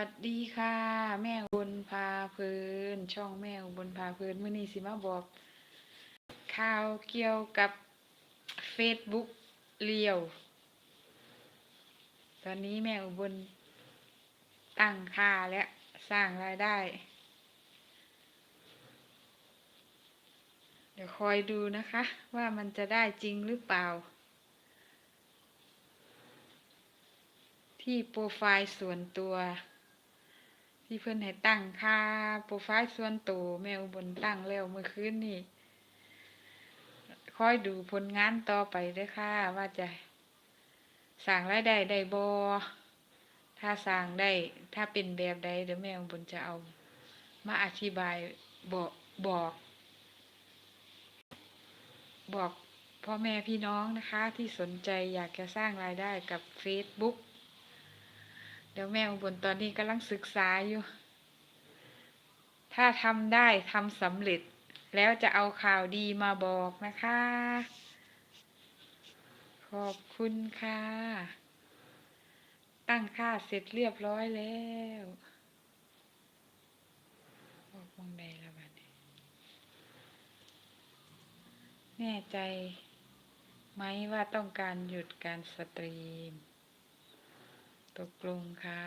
วัสดีค่ะ แม่อุบนพาเพลินช่องแม่อุบนพาเพลินมื้อนี้สิมาบอก ข่าวเกี่ยวกับ Facebook เลียว ตอนนี้แม่อุบลตั้งค่าและสร้างรายได้ เดี๋ยวคอยดูนะคะ ว่ามันจะได้จริงหรือเปล่า ที่โปรไฟล์ส่วนตัว ที่เพื่อนให้ตั้งค่าโปรไฟล์ส่วนตัวแม่อุบลตั้งแล้วเมื่อคืนนี่คอยดูผลงานต่อไปด้วยค่ะ ว่าจะสั่งรายได้ได้บอถ้าสั่งได้ ถ้าเป็นแบบใดเดี๋ยวแม่อุบลจะเอา มาอธิบายบอกบอก บอกพ่อแม่พี่น้องนะคะ ที่สนใจอยากจะสร้างรายได้กับ Facebook เดี๋ยวแม่อุบลตอนนี้กำลังศึกษาอยู่ ถ้าทำได้ทำสำเร็จ แล้วจะเอาข่าวดีมาบอกนะคะ ขอบคุณค่ะ ตั้งค่าเสร็จเรียบร้อยแล้วบอกมองใดแล้วบัดนี้แน่ใจไหมว่าต้องการหยุดการสตรีม ตกลงค่ะ